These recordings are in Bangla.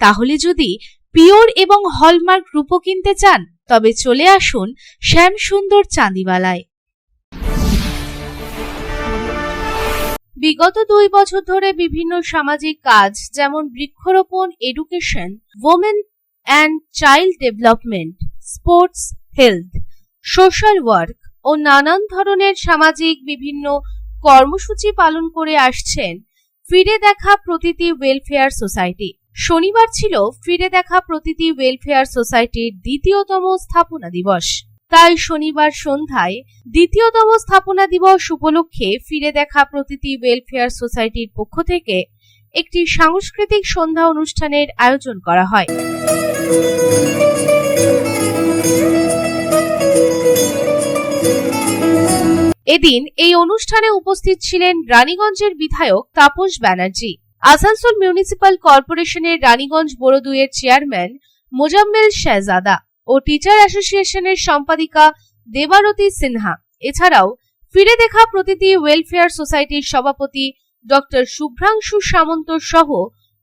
তাহলে যদি পিওর এবং হলমার্ক রূপো কিনতে চান, তবে চলে আসুন শ্যাম সুন্দর চাঁদিওয়ালায়। বিগত দুই বছর ধরে বিভিন্ন সামাজিক কাজ, যেমন বৃক্ষরোপণ, education, women and child development, sports, health, social work ও নানান ধরনের সামাজিক বিভিন্ন কর্মসূচি পালন করে আসছেন ফিরে দেখা প্রতিটি ওয়েলফেয়ার সোসাইটি। শনিবার ছিল ফিরে দেখা প্রতিটি ওয়েলফেয়ার সোসাইটির দ্বিতীয়তম স্থাপনা দিবস। তাই শনিবার সন্ধ্যায় দ্বিতীয়তম স্থাপনা দিবস উপলক্ষে ফিরে দেখা প্রতিটি ওয়েলফেয়ার সোসাইটির পক্ষ থেকে একটি সাংস্কৃতিক সন্ধ্যা অনুষ্ঠানের আয়োজন করা হয়। এদিন এই অনুষ্ঠানে উপস্থিত ছিলেন রানীগঞ্জের বিধায়ক তাপস ব্যানার্জি। আসানসোল মিউনিসিপাল কর্পোরেশনের রানীগঞ্জ বড়দুয়ের চেয়ারম্যান মোজাম্মেল শেহজাদা ও টিচার অ্যাসোসিয়েশনের সম্পাদিকা দেবারতী সিনহা। এছাড়াও ফিরে দেখা প্রতিটি ওয়েলফেয়ার সোসাইটির সভাপতি ডক্টর শুভ্রাংশু সামন্ত সহ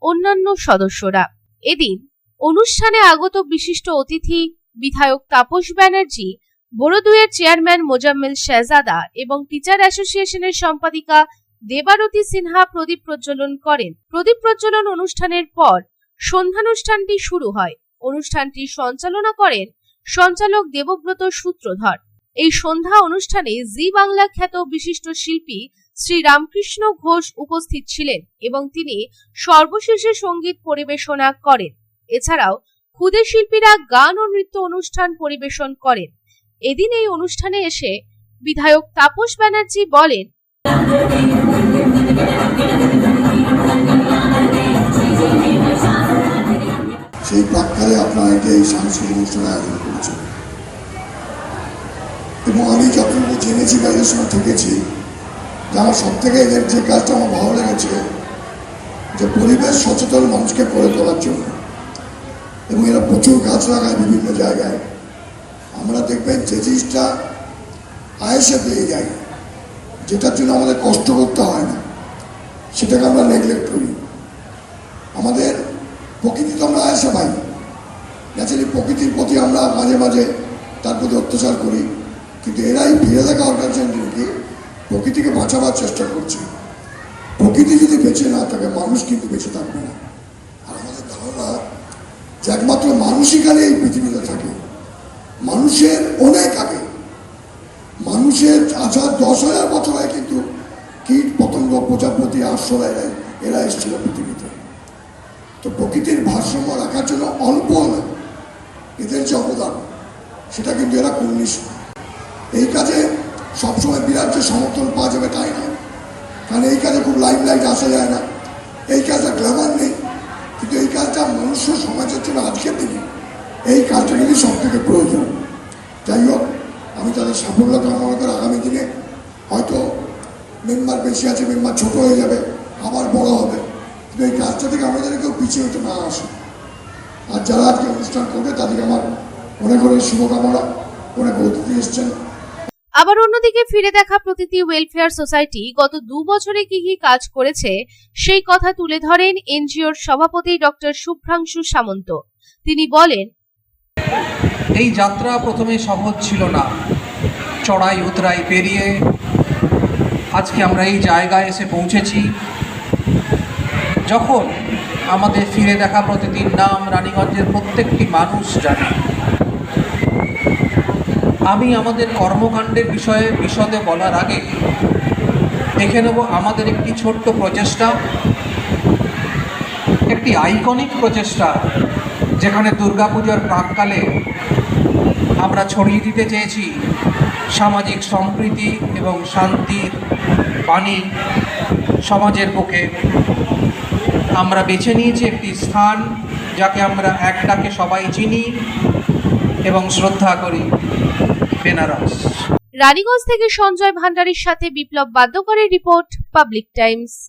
অন্যান্য সদস্যরা। এদিন অনুষ্ঠানে আগত বিশিষ্ট অতিথি বিধায়ক তাপস ব্যানার্জি বড়দুয়ের চেয়ারম্যান মোজাম্মেল শেহজাদা এবং টিচার অ্যাসোসিয়েশনের সম্পাদিকা দেবারতী সিনহা প্রদীপ প্রজ্বলন করেন। প্রদীপ প্রজ্বলন অনুষ্ঠানের পর সন্ধ্যানুষ্ঠানটি শুরু হয়। অনুষ্ঠানটি সঞ্চালনা করেন সঞ্চালক দেবব্রত সূত্রধর। এই সন্ধ্যা অনুষ্ঠানে জি বাংলা খ্যাত বিশিষ্ট শিল্পী শ্রী রামকৃষ্ণ ঘোষ উপস্থিত ছিলেন এবং তিনি সর্বশেষে সংগীত পরিবেশনা করেন। এছাড়াও ক্ষুদে শিল্পীরা গান ও নৃত্য অনুষ্ঠান পরিবেশন করেন। এদিন এই অনুষ্ঠানে এসে বিধায়ক তাপস ব্যানার্জি বলেন সেই প্রাককালে আপনারা এটা এই সাংস্কৃতিক অনুষ্ঠান আয়োজন করেছেন এবং আমি যতটুকু জেনেছি বা এদের সঙ্গে থেকেছি, যে সব থেকে এদের যে কাজটা আমার ভালো লেগেছে, যে পরিবেশ সচেতন মানুষকে করে তোলার জন্য। এবং এরা প্রচুর গাছ লাগায় বিভিন্ন জায়গায়। আমরা দেখবেন যে জিনিসটা আয়েসে পেয়ে যাই, যেটার জন্য আমাদের কষ্ট করতে হয় না। সেটাকে আমরা নেগলেক্ট করি। আমাদের প্রকৃতি তো আমরা আয়সা পাই ন্যাচারালি প্রকৃতির প্রতি আমরা মাঝে মাঝে তার প্রতি অত্যাচার করি। কিন্তু এরাই ফিরে দেখা অর্গানাইজেশনকে প্রকৃতিকে বাঁচাবার চেষ্টা করছে। প্রকৃতি যদি বেঁচে না থাকে, মানুষ কিন্তু বেঁচে থাকবে না। আর আমাদের ধারণা যে একমাত্র মানুষই খালি এই পৃথিবীতে থাকে। মানুষের অনেক আগে, মানুষের হাজার দশ হাজার বছর আগে কিন্তু কীট পতঙ্গ প্রজাপতি আশ্রয় এরা এসেছিল পৃথিবীতে। তো প্রকৃতির ভারসাম্য রাখার জন্য অল্প এদের যে অবদান, সেটা কিন্তু এরা কুর্নিশ এই কাজে সবসময় বিরাট যে সমর্থন পাওয়া যাবে তাই না কারণ এই কাজে খুব লাইট লাইট আসা যায় না। এই কাজটা গ্ল্যামার নেই। কিন্তু এই কাজটা মনুষ্য সমাজের জন্য আজকের দিনে এই কাজটা কিন্তু সব থেকে প্রয়োজন। যাই হোক, আমি তাদের সাফল্য কামনা করে আগামী দিনে হয়তো মেম্বার বেশি আছে মেম্বার ছোট হয়ে যাবে, আবার বড় হবে। কিন্তু এই কাজটা থেকে আমাদের কেউ পিছিয়ে হতে না আসে। আর যারা আজকে অনুষ্ঠান করবে তাদেরকে আমার অনেক অনেক শুভকামনা অনেক অতিথি এসছেন। আবার অন্যদিকে ফিরে দেখা প্রতিটি ওয়েলফেয়ার সোসাইটি গত দু বছরে কি কি কাজ করেছে সেই কথা তুলে ধরেন এনজিওর সভাপতি ডক্টর শুভ্রাংশু সামন্ত। তিনি বলেন এই যাত্রা প্রথমে সহজ ছিল না। চড়াই উতরাই পেরিয়ে আজকে আমরা এই জায়গায় এসে পৌঁছেছি। যখন আমাদের ফিরে দেখা প্রতিদিন নাম রানীগঞ্জের প্রত্যেকটি মানুষ জানে। আমি আমাদের কর্মকাণ্ডের বিষয়ে বিশদে বলার আগে দেখে নেব আমাদের একটি ছোট্ট প্রচেষ্টা, একটি আইকনিক প্রচেষ্টা, যেখানে দুর্গাপুজোর প্রাককালে আমরা ছড়িয়ে দিতে চেয়েছি। সামাজিক সম্প্রীতি এবং শান্তির বাণী সমাজের পক্ষে আমরা বেছে নিয়েছি একটি স্থান যাকে আমরা একটাকে সবাই চিনি এবং শ্রদ্ধা করি, বেনারস। রানীগঞ্জ থেকে সঞ্জয় ভান্ডারীর সাথে বিপ্লব বাদ্যকরের রিপোর্ট, পাবলিক টাইমস।